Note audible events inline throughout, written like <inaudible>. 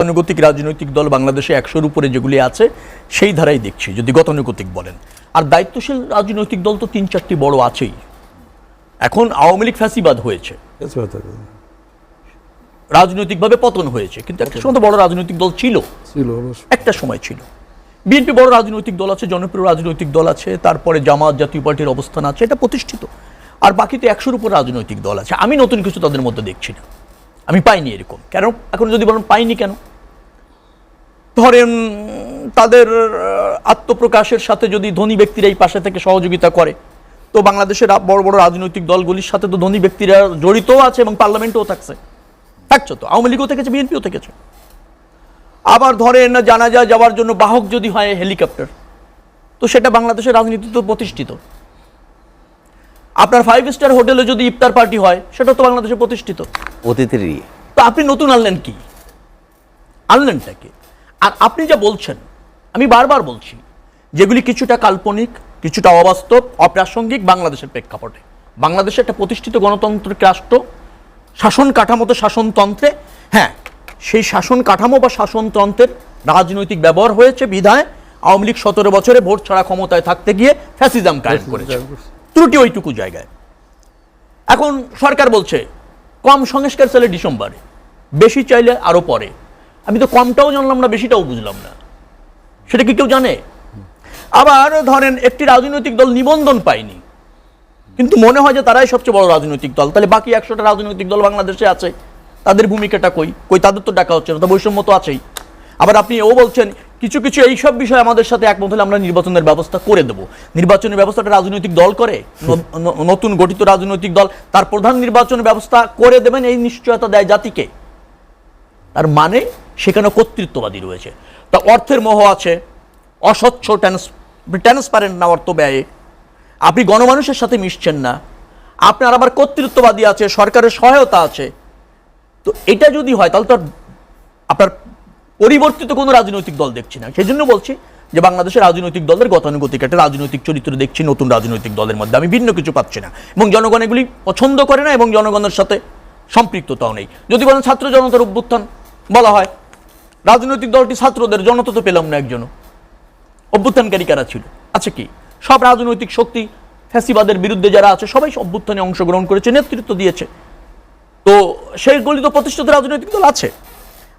গতানুগতিক রাজনৈতিক দল বাংলাদেশে একশোর উপরে যেগুলি আছে সেই ধারাই দেখছি যদি গতানুগতিক বলেন। আর দায়িত্বশীল রাজনৈতিক দল তো তিন চারটি বড় আছেই। এখন আওয়ামী লীগ ফ্যাসিবাদ হয়েছে। রাজনৈতিকভাবে পতন হয়েছে কিন্তু একটা সময় তো বড় রাজনৈতিক দল ছিল। ছিল একটা সময় ছিল। বিএনপি বড় রাজনৈতিক দল আছে জনপ্রিয় রাজনৈতিক দল আছে তারপরে জামাত জাতীয় পার্টির অবস্থান আছে এটা প্রতিষ্ঠিত। আর বাকি তো একশোর উপর রাজনৈতিক দল আছে। আমি নতুন কিছু তাদের মধ্যে দেখছি না। আমি পাইনি এরকম। কেন? এখন যদি বলেন পাইনি কেন? ধরেন তাদের আত্মপ্রকাশের সাথে যদি ধনী ব্যক্তিরা এই পাশে থেকে সহযোগিতা করে তো বাংলাদেশের বড় বড় রাজনৈতিক দলগুলির সাথে তো ধনী ব্যক্তিরা জড়িতও আছে এবং পার্লামেন্টেও থাকছে। থাকছে তো? আওয়ামী লীগও থেকেছে বিএনপিও থেকেছে। আবার ধরেন জানাজা যাওয়ার জন্য বাহক যদি হয় হেলিকপ্টার তো সেটা বাংলাদেশের রাজনীতিতে প্রতিষ্ঠিত। আপনার ফাইভ স্টার হোটেলে যদি ইফতার পার্টি হয় সেটা তো বাংলাদেশে প্রতিষ্ঠিত। অতীতের ইয়ে তো আপনি নতুন আনলেন কি? আনলেনটা কি? আর আপনি যা বলছেন আমি বারবার বলছি যেগুলি কিছুটা কাল্পনিক কিছুটা অবাস্তব অপ্রাসঙ্গিক বাংলাদেশের প্রেক্ষাপটে। বাংলাদেশে একটা প্রতিষ্ঠিত গণতন্ত্রের রাষ্ট্র শাসন কাঠামোতে শাসনতন্ত্রে হ্যাঁ সেই শাসন কাঠামো বা শাসনতন্ত্রের রাজনৈতিক ব্যবহার হয়েছে বিধায় আওয়ামী লীগ সতেরো বছরে ভোট ছাড়া ক্ষমতায় থাকতে গিয়ে ফ্যাসিজম কায়েম করেছে। ত্রুটি ওইটুকু জায়গায়। এখন সরকার বলছে কম সংস্কার চাইলে ডিসেম্বরে বেশি চাইলে আরও পরে। আমি তো কমটাও জানলাম না, বেশিটাও বুঝলাম না। সেটা কি কেউ জানে? আবার ধরেন, একটি রাজনৈতিক দল নিবন্ধন পায়নি। কিন্তু মনে হয় যে তারাই সবচেয়ে বড় রাজনৈতিক দল। তাহলে বাকি একশোটা রাজনৈতিক দল বাংলাদেশে আছে। তাদের ভূমিকাটা কই? কই তাদের তো ডাকা হচ্ছে না, তো বৈষম্য তো আছেই। আবার আপনি ও বলছেন, কিছু কিছু এইসব বিষয় আমাদের সাথে একমত হলে আমরা নির্বাচনের ব্যবস্থা করে দেব। নির্বাচনের ব্যবস্থাটা রাজনৈতিক দল করে নতুন গঠিত রাজনৈতিক দল। তার প্রধান নির্বাচন ব্যবস্থা করে দেবেন এই নিশ্চয়তা দেয় জাতিকে। তার মানে সেখানে কর্তৃত্ববাদী রয়েছে। তা অর্থের মোহ আছে, অস্বচ্ছ ট্রান্স ট্রান্সপারেন্ট না অর্থ ব্যয়ে। আপনি গণমানুষের সাথে মিশছেন না। আপনার আবার কর্তৃত্ববাদী আছে, সরকারের সহায়তা আছে। তো এটা যদি হয়, তাহলে তো আপনার পরিবর্তিত কোনো রাজনৈতিক দল দেখছি না। সেই জন্য বলছি যে বাংলাদেশের রাজনৈতিক দলের গতানুগতিক একটা রাজনৈতিক চরিত্র দেখছি নতুন রাজনৈতিক দলের মধ্যে। আমি ভিন্ন কিছু পাচ্ছি না। এবং জনগণ এগুলি পছন্দ করে না এবং জনগণের সাথে সম্পৃক্ততাও নেই। যদি বলেন ছাত্র জনতার অভ্যুত্থান বলা হয়, রাজনৈতিক দলটি ছাত্রদের জনতা তো পেলাম না একজনও। অভ্যুত্থানকারী কারা ছিল? আচ্ছা কি? সব রাজনৈতিক শক্তি ফ্যাসিবাদের বিরুদ্ধে যারা আছে, সবাই অভ্যুত্থানে অংশগ্রহণ করেছে, নেতৃত্ব দিয়েছে। তো সেই গলিত প্রতিষ্ঠিত রাজনৈতিক দল আছে।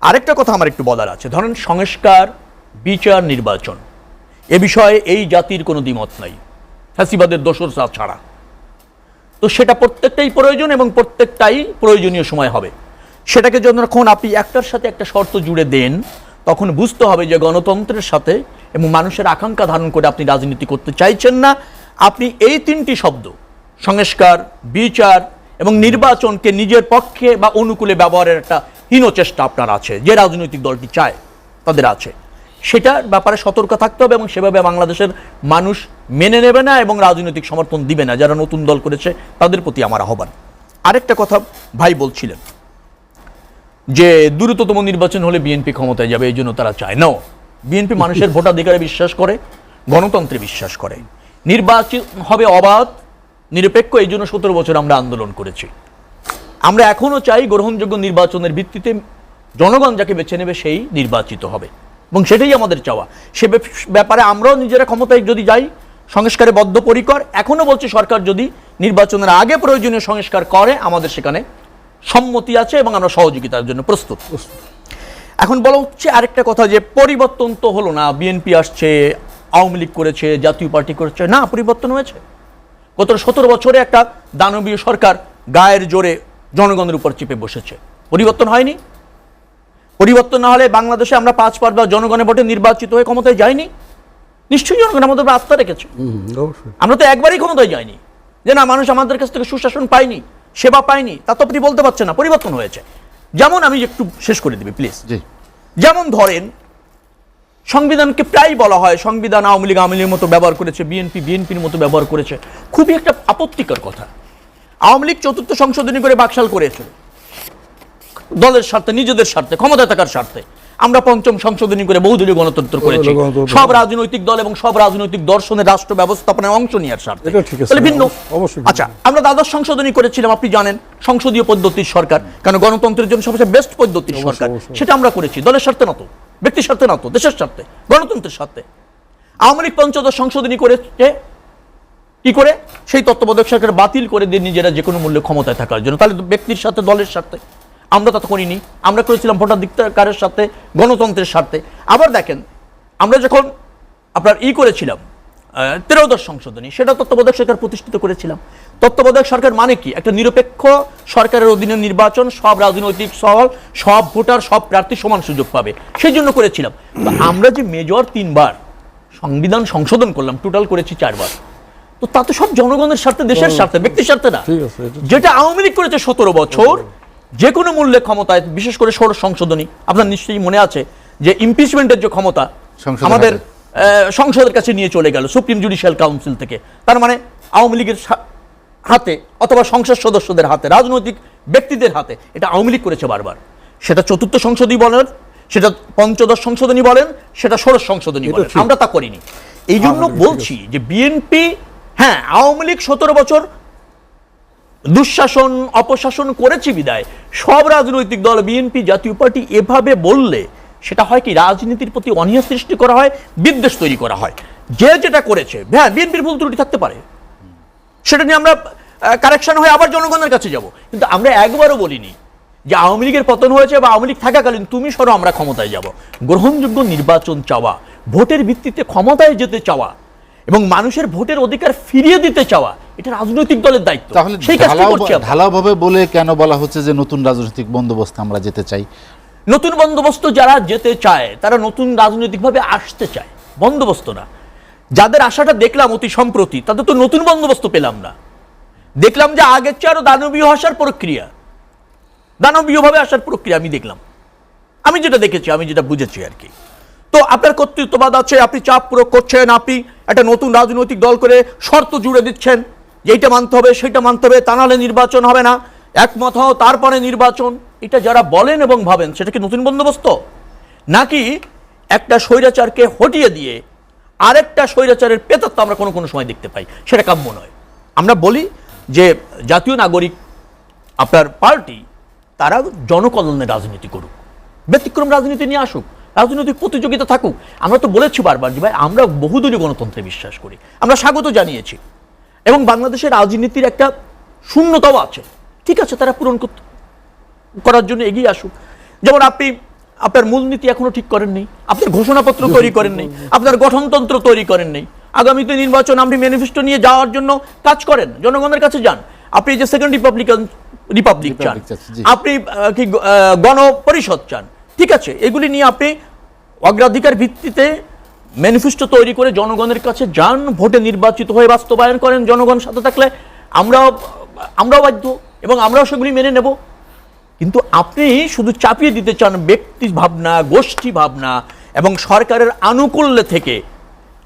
আরেকটা কথা আমার একটু বলার আছে। ধরেন সংস্কার, বিচার, নির্বাচন। এ বিষয়ে এই জাতির কোনো দ্বিমত নাই। ফ্যাসিবাদের দোসর ছাড়া। তো সেটা প্রত্যেকটাই প্রয়োজন এবং প্রত্যেকটাই প্রয়োজনীয় সময় হবে। সেটাকে যখন আপনি একটার সাথে একটা শর্ত জুড়ে দেন, তখন বুঝতে হবে যে গণতন্ত্রের সাথে এবং মানুষের আকাঙ্ক্ষা ধারণ করে আপনি রাজনীতি করতে চাইছেন না। আপনি এই তিনটি শব্দ, সংস্কার, বিচার এবং নির্বাচনকে নিজের পক্ষে বা অনুকূলে ব্যবহারের একটা হীন চেষ্টা আপনার আছে, যে রাজনৈতিক দলটি চায়, তাদের আছে। সেটার ব্যাপারে সতর্ক থাকতে হবে এবং সেভাবে বাংলাদেশের মানুষ মেনে নেবে না এবং রাজনৈতিক সমর্থন দিবে না, যারা নতুন দল করেছে তাদের প্রতি আমার আহ্বান। আরেকটা কথা ভাই বলছিলেন যে দ্রুততম নির্বাচন হলে বিএনপি ক্ষমতায় যাবে এই জন্য তারা চায়। না বিএনপি মানুষের <laughs> ভোটাধিকারে বিশ্বাস করে গণতন্ত্রে বিশ্বাস করে। নির্বাচন হবে অবাধ নিরপেক্ষ এই জন্য সতেরো বছর আমরা আন্দোলন করেছি। আমরা এখনও চাই গ্রহণযোগ্য নির্বাচনের ভিত্তিতে জনগণ যাকে বেছে নেবে সেই নির্বাচিত হবে। এবং সেটাই আমাদের চাওয়া। সে ব্যাপারে আমরাও নিজেরা ক্ষমতায় যদি যাই সংস্কারে বদ্ধপরিকর। এখনও বলছি সরকার যদি নির্বাচনের আগে প্রয়োজনীয় সংস্কার করে আমাদের সেখানে সম্মতি আছে এবং আমরা সহযোগিতার জন্য প্রস্তুত। এখন বলা হচ্ছে আরেকটা কথা যে পরিবর্তন তো হলো না বিএনপি আসছে আওয়ামী লীগ করেছে জাতীয় পার্টি করেছে না পরিবর্তন হয়েছে। গত সতেরো বছরে একটা দানবীয় সরকার গায়ের জোরে জনগণের উপর চেপে বসেছে। পরিবর্তন হয়নি। পরিবর্তন না হলে বাংলাদেশে আমরা পাঁচ পাঁচবার জনগণের ভোটে নির্বাচিত হয়ে ক্ষমতায় যাইনি। নিশ্চয়ই জনগণ আমাদের উপর আস্থা রেখেছে। আমরা তো একবারই ক্ষমতায় যাইনি। যে না মানুষ আমাদের কাছ থেকে সুশাসন পায়নি। সেবা পায়নি তা তো আপনি বলতে পারছেন না পরিবর্তন হয়েছে। যেমন আমি একটু শেষ করে দিবি প্লিজ যেমন ধরেন সংবিধানকে প্রায় বলা হয় সংবিধান আওয়ামী লীগ আওয়ামী লীগের মতো ব্যবহার করেছে বিএনপি বিএনপির মতো ব্যবহার করেছে খুবই একটা আপত্তিকর কথা। আওয়ামী লীগ চতুর্থ সংশোধনী করে বাকশাল করেছে। দলের স্বার্থে নিজেদের স্বার্থে ক্ষমতায় থাকার স্বার্থে। আমরা পঞ্চম সংশোধনী করে বহুদলীয় গণতন্ত্র করেছি। সব রাজনৈতিক দল এবং সব রাজনৈতিক দর্শনের রাষ্ট্র ব্যবস্থাপনায় অংশ নেওয়ার স্বার্থে। তাহলে ভিন্ন। আচ্ছা আমরা দ্বাদশ সংশোধনী করেছিলাম আপনি জানেন সংসদীয় পদ্ধতির সরকার কারণ গণতন্ত্রের জন্য সবচেয়ে বেস্ট পদ্ধতির সরকার। সেটা আমরা করেছি। দলের স্বার্থে না তো ব্যক্তির স্বার্থে না তো দেশের স্বার্থে গণতন্ত্রের স্বার্থে। আওয়ামী লীগ পঞ্চদশ সংশোধনী করেছে। কি করে? সেই তত্ত্বাবধায়ক সরকার বাতিল করে দিয়ে নিজেরা যে কোনো মূল্যে ক্ষমতায় থাকার জন্য। তাহলে ব্যক্তির সাথে দলের স্বার্থে। আমরা তা তো করিনি আমরা করেছিলাম ভোটাধিকারের সাথে গণতন্ত্রের স্বার্থে। আবার দেখেন আমরা যখন আপনার ই করেছিলাম আহ, ত্রয়োদশ সংশোধনী সেটা তত্ত্বাবধায়ক সরকার প্রতিষ্ঠিত করেছিলাম। তত্ত্বাবধায়ক সরকার মানে কি? একটা নিরপেক্ষ সরকারের অধীনে নির্বাচন সব রাজনৈতিক সহল সব ভোটার সব প্রার্থী সমান সুযোগ পাবে। সেই জন্য করেছিলাম আমরা যে মেজর তিনবার সংবিধান সংশোধন করলাম টোটাল করেছি চারবার। তো তা তো সব জনগণের স্বার্থে দেশের স্বার্থে ব্যক্তির স্বার্থে না। যেটা আওয়ামী লীগ করেছে সতেরো বছর যে কোনো মূল্যে ক্ষমতায় বিশেষ করে ষোড়শ সংশোধনী আপনার নিশ্চয়ই মনে আছে যে ইমপিচমেন্টের যে ক্ষমতা আমাদের সংসদের কাছে নিয়ে চলে গেল সুপ্রিম জুডিশিয়াল কাউন্সিল থেকে। তার মানে আওয়ামী লীগের হাতে অথবা সংসদ সদস্যদের হাতে রাজনৈতিক ব্যক্তিদের হাতে এটা আওয়ামী লীগ করেছে বারবার। সেটা চতুর্থ সংসদই বলেন সেটা পঞ্চদশ সংশোধনী বলেন সেটা ষোড়শ সংশোধনী বলেন। আমরা তা করিনি। এই জন্য বলছি যে বিএনপি হ্যাঁ আওয়ামী লীগ সতেরো বছর দুঃশাসন, অপশাসন করেছে বিদায়। সব রাজনৈতিক দল, বিএনপি, জাতীয় পার্টি এভাবে বললে সেটা হয় কি? রাজনীতির প্রতি অনীহা সৃষ্টি করা হয়, বিদ্বেষ তৈরি করা হয়। যে যেটা করেছে হ্যাঁ বিএনপির ভুল ত্রুটি থাকতে পারে। সেটা নিয়ে আমরা কারেকশন হয়ে আবার জনগণের কাছে যাব। কিন্তু আমরা একবারও বলিনি যে আওয়ামী লীগের পতন হয়েছে বা আওয়ামী লীগ থাকাকালীন তুমি সরো, আমরা ক্ষমতায় যাব। গ্রহণযোগ্য নির্বাচন চাওয়া, ভোটের ভিত্তিতে ক্ষমতায় যেতে চাওয়া এবং মানুষের ভোটের অধিকার ফিরিয়ে দিতে চাওয়া এটা রাজনৈতিক দলের দায়িত্ব। তাহলে সেই কাজটি ঢালাও ঢালাওভাবে বলে কেন বলা হচ্ছে যে নতুন রাজনৈতিক বন্দোবস্ত আমরা যেতে চাই? নতুন বন্দোবস্ত যারা যেতে চায় তারা নতুন রাজনৈতিকভাবে আসতে চায়। বন্দোবস্ত না। যাদের আশাটা দেখলাম অতি সম্প্রতি তাদের তো নতুন বন্দোবস্ত পেলাম না। দেখলাম যে আগের চেয়ে আরও দানবীয় আসার প্রক্রিয়া। দানবীয়ভাবে আসার প্রক্রিয়া আমি দেখলাম। আমি যেটা দেখেছি আমি যেটা বুঝেছি আর কি। তো আপনার কর্তৃত্ববাদ আছে আপনি চাপ প্রয়োগ করছেন আপনি একটা নতুন রাজনৈতিক দল করে শর্ত জুড়ে দিচ্ছেন। যে এইটা মানতে হবে সেটা মানতে হবে, তা নাহলে নির্বাচন হবে না। একমত হও, তারপরে নির্বাচন। এটা যারা বলেন এবং ভাবেন, সেটা কি নতুন বন্দোবস্ত? নাকি একটা স্বৈরাচারকে হটিয়ে দিয়ে আরেকটা স্বৈরাচারের পেতত্ব আমরা কোনো কোনো সময় দেখতে পাই? সেটা কাম্য নয়। আমরা বলি যে জাতীয় নাগরিক, আপনার পার্টি, তারা জনকল্যাণের রাজনীতি করুক। ব্যতিক্রম রাজনীতি নিয়ে আসুক, রাজনৈতিক প্রতিযোগিতা থাকুক। আমরা তো বলেছি বারবার যে ভাই, আমরা বহুদলীয় গণতন্ত্রে বিশ্বাস করি। আমরা স্বাগত জানিয়েছি। এবং বাংলাদেশের রাজনীতির একটা শূন্যতাও আছে। ঠিক আছে তারা পূরণ করার জন্য এগিয়ে আসুক। যেমন আপনি আপনার মূলনীতি এখনও ঠিক করেননি আপনার ঘোষণাপত্র তৈরি করেননি আপনার গঠনতন্ত্র তৈরি করেননি। আগামীতে নির্বাচন আপনি ম্যানিফেস্টো নিয়ে যাওয়ার জন্য কাজ করেন জনগণের কাছে যান। আপনি যে সেকেন্ড রিপাবলিকান রিপাবলিক চান। আপনি কি গণপরিষদ চান। ঠিক আছে এগুলি নিয়ে আপনি অগ্রাধিকার ভিত্তিতে ম্যানিফেস্টো তৈরি করে জনগণের কাছে যান, ভোটে নির্বাচিত হয়ে বাস্তবায়ন করেন, জনগণ সাথে থাকলে আমরাও আমরাও বাধ্য এবং আমরাও সেগুলি মেনে নেব। কিন্তু আপনি শুধু চাপিয়ে দিতে চান ব্যক্তি ভাবনা, গোষ্ঠী ভাবনা এবং সরকারের আনুকূল্যে থেকে,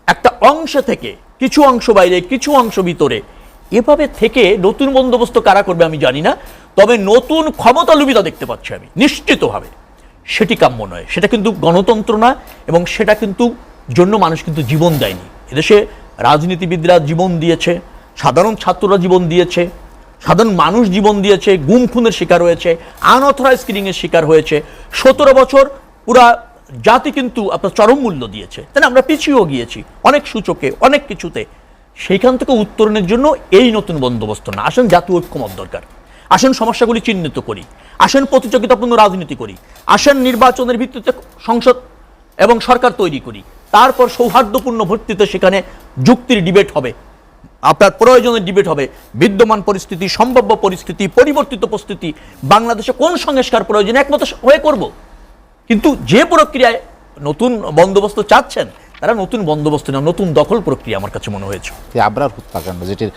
একটা অংশ থেকে, কিছু অংশ বাইরে, কিছু অংশ ভিতরে। এভাবে থেকে নতুন বন্দোবস্ত কারা করবে আমি জানি না, তবে নতুন ক্ষমতা লুবিতা দেখতে পাচ্ছি আমি, নিশ্চিতভাবে। সেটি কাম্য নয়, সেটা কিন্তু গণতন্ত্র না এবং সেটা কিন্তু জন্য মানুষ কিন্তু জীবন দেয়নি। এদেশে রাজনীতিবিদরা জীবন দিয়েছে, সাধারণ ছাত্ররা জীবন দিয়েছে, সাধারণ মানুষ জীবন দিয়েছে, গুম খুনের শিকার হয়েছে আনঅথরাইজ কিলিংয়ের শিকার হয়েছে। সতেরো বছর পুরা জাতি কিন্তু আপনার চরম মূল্য দিয়েছে। না? আমরা পিছিয়েও গিয়েছি অনেক সূচকে, অনেক কিছুতে। সেইখান থেকে উত্তরণের জন্য এই নতুন বন্দোবস্ত না। আসেন জাতীয় ঐক্যমত দরকার। আসেন সমস্যাগুলি চিহ্নিত করি। আসেন প্রতিযোগিতাপূর্ণ রাজনীতি করি। আসেন নির্বাচনের ভিত্তিতে সংসদ এবং সরকার তৈরি করি। তারপর সৌহার্দ্যপূর্ণ ভর্তিতে সেখানে যুক্তির ডিবেট হবে। আপনার প্রয়োজনের ডিবেট হবে। বিদ্যমান পরিস্থিতি, সম্ভাব্য পরিস্থিতি, পরিবর্তিত পরিস্থিতি বাংলাদেশে কোন সংস্কার প্রয়োজন একমত হয়ে করব। কিন্তু যে প্রক্রিয়ায় নতুন বন্দোবস্ত চাচ্ছেন, তারা নতুন বন্দোবস্ত নেওয়া নতুন দখল প্রক্রিয়া আমার কাছে মনে হয়েছে। আবরার হত্যাকাণ্ড, যেটির